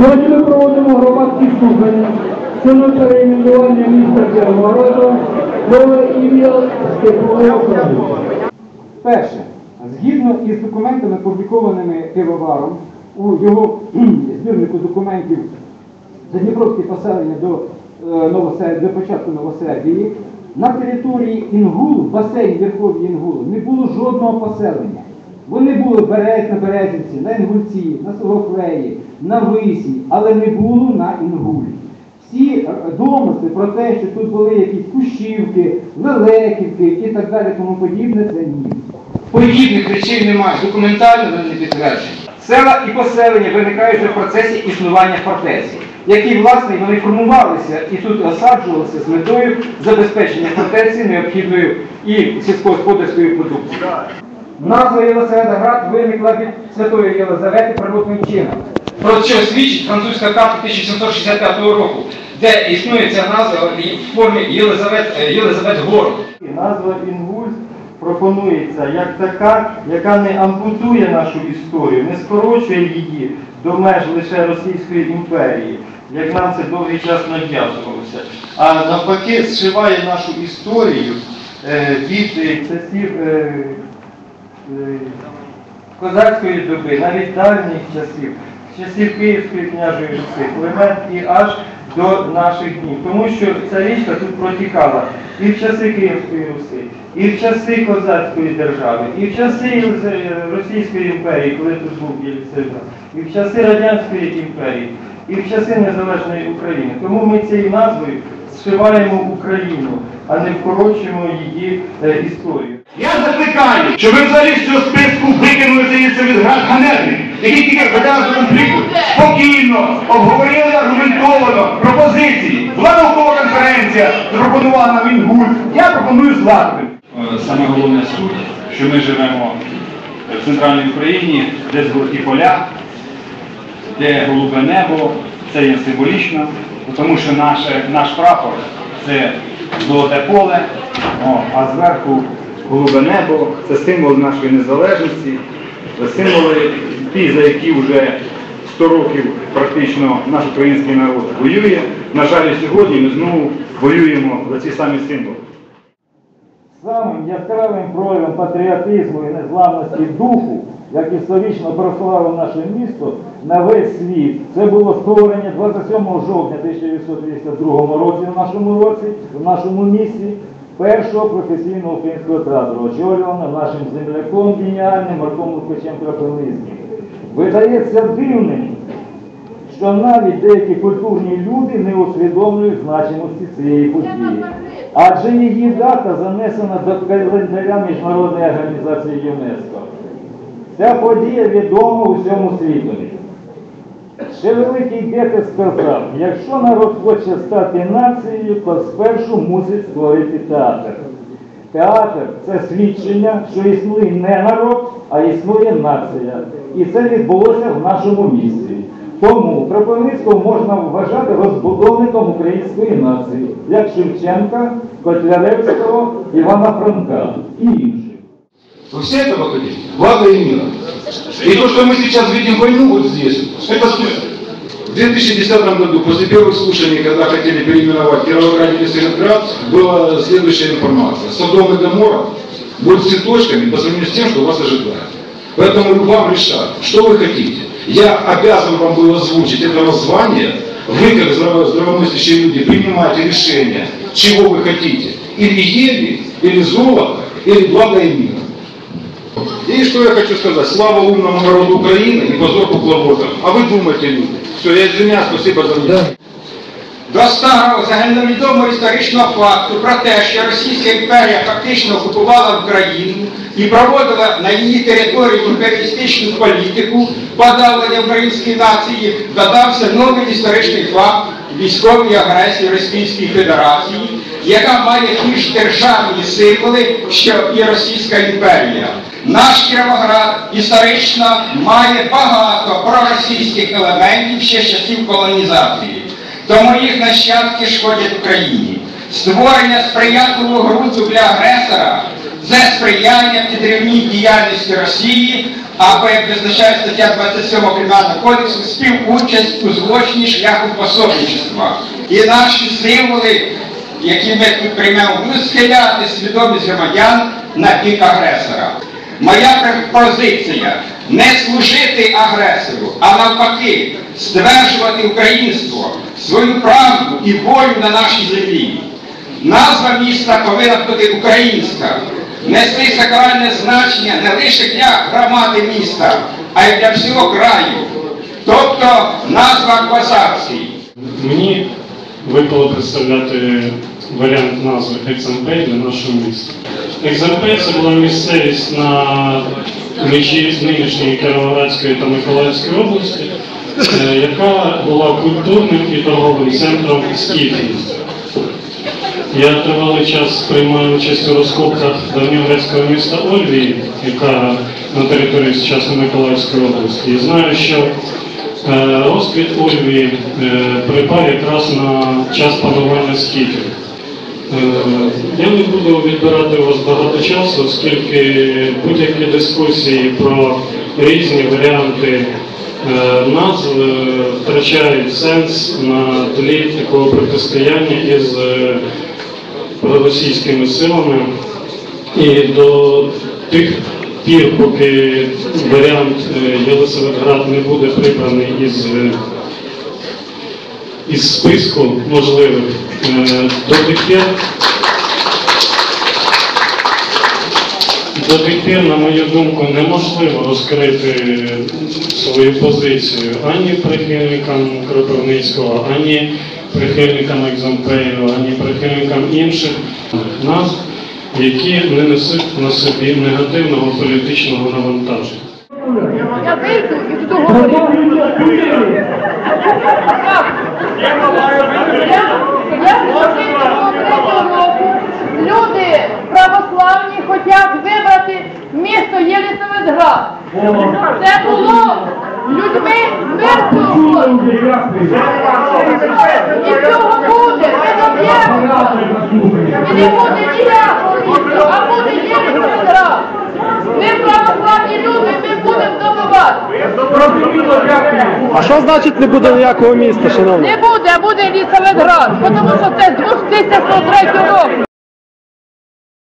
Сьогодні ми проводимо громадські слухання щодо перейменування міста Кіровограда нове ім'я Степове Україна. Перше, згідно із документами, опублікованими пивоваром у його збірнику документів Задніпровське поселення до, е, до початку Новосербії, на території Інгулу, в басейні Верхов'я Інгулу, не було жодного поселення. Вони були берез, на Березівці, на Інгульці, на Сологвеї, на Висі, але не було на Інгулі. Всі домисли про те, що тут були якісь кущівки, лелеківки і так далі, тому подібне, це ні. Подібних речей немає, документально вони не підтверджені. Села і поселення виникають в процесі існування фортеці, які, власне, вони формувалися і тут осаджувалися з метою забезпечення фортеці необхідною і сільськогосподарською продукцією. Назва Єлисаветград виникла від Святої Єлизавети природним чином. Про що свідчить французька карта 1765 року, де існує ця назва в формі Єлизавет, е, Єлизавет Город. Назва Інгульськ пропонується як така, яка не ампутує нашу історію, не скорочує її до меж лише Російської імперії, як нам це довгий час нав'язувалося, а навпаки зшиває нашу історію е, від часів е, козацької доби, навіть давніх часів, часів Київської княжої Руси, Климент і аж до наших днів. Тому що ця річка тут протікала і в часи Київської Руси, і в часи козацької держави, і в часи Російської імперії, коли тут був Єлисавет, і в часи Радянської імперії, і в часи Незалежної України. Тому ми цією назвою зшиваємо Україну, а не вкорочуємо її е, історію. Я закликаю, щоб ви взагалі з цього списку викинули здається від ганерних, які тільки хотіли до конфлікту. Спокійно, обговорили аргументовано пропозиції. Була наукова конференція, запропонувала нам Інгуль. Я пропоную златити. Е, Саме головне суть, що ми живемо в центральній Україні, де золоті поля, де голубе небо, це є символічно, тому що наше, наш прапор це золоте поле, о, а зверху голубе небо, це символ нашої незалежності, це символи ті, за які вже 100 років практично наш український народ воює. На жаль, сьогодні ми знову воюємо за ці самі символи. Самим яскравим проявом патріотизму і незламності духу, як історично прославив наше місто на весь світ, це було створення 27 жовтня 1952 році в нашому році, в нашому місті, першого професійного українського театру, очолюваного нашим земляком геніальним Марком Лукачем Крапивницьким. Видається дивним, що навіть деякі культурні люди не усвідомлюють значимості цієї події. Адже її дата занесена до календаря Міжнародної організації ЮНЕСКО. Ця подія відома усьому світові. Ще великий Гете сказав, якщо народ хоче стати нацією, то спершу мусить створити театр. Театр це свідчення, що існує не народ, а існує нація. І це відбулося в нашому місті. Тому Кропивницького можна вважати розбудовником української нації, як Шевченка, Котляревського, Івана Франка і інших. Вы все этого хотите? Влада и мира. И то, что мы сейчас видим войну вот здесь, это в 2010 году, после первых слушаний, когда хотели переименовать Кировоград или Сталинград, была следующая информация. Содом и Гоморра будут цветочками по сравнению с тем, что вас ожидает. Поэтому вам решать, что вы хотите. Я обязан вам был озвучить это название. Вы, как здраво- здравомыслящие люди, принимаете решение, чего вы хотите. Или ели, или золото, или благо и мир. И что я хочу сказать? Слава умному народу Украины и позор кукловодам. А вы думайте, люди. Все, я извиняюсь, спасибо за внимание. До старого загальновідомого історичного факту про те, що Російська імперія фактично окупувала Україну і проводила на її території імперіалістичну політику подавлення української нації, додався новий історичний факт військової агресії Російської Федерації, яка має ті ж державні символи, що і Російська імперія. Наш Кіровоград історично має багато проросійських елементів ще з часів колонізації. Тому їх нащадки шкодять Україні. Створення сприятливого ґрунту для агресора це сприяння підривній діяльності Росії або, як визначає стаття 27 Кримінального кодексу, співучасть у злочині шляхом пособничества. І наші символи, які ми тут приймемо, будуть схиляти свідомість громадян на бік агресора. Моя пропозиція не служити агресору, а навпаки, стверджувати українство, свою правду і волю на нашій землі. Назва міста повинна бути українська, нести сакральне значення не лише для громади міста, а й для всього краю. Тобто назва квасації. Мені випало представляти варіант назви Екзампей для нашого міста. Екзампей це була місцевість на межі нинішньої Кіровоградської та Миколаївської області, е, яка була культурним і торговим центром Скіфії. Я тривалий час приймаю участь у розкопках давньогрецького міста Ольвії, яка на території сучасної Миколаївської області. І знаю, що е, розквіт Ольвії е, припав якраз на час панування скіфів. Я не буду відбирати у вас багато часу, оскільки будь-які дискусії про різні варіанти е, назв втрачають сенс на тлі такого протистояння із е, проросійськими силами. І до тих пір, поки варіант е, Єлисаветград не буде прибраний із із списку можливих е, до тих пір, до тих пір, на мою думку, неможливо розкрити свою позицію ані прихильникам Кропивницького, ані прихильникам Екзампею, ані прихильникам інших назв, які не несуть на собі негативного політичного навантаження. Я вийду і буду говорити. Я з 2003 року люди православні хочуть вибрати місто Єлисаветград. Це було людьми мирного. І цього буде, ми доб'ємося. І не буде ніякого міста, а буде Єлисаветград. А що значить не буде ніякого міста, шановні? Не буде, а буде Єлисаветград, тому що це з 2003 року.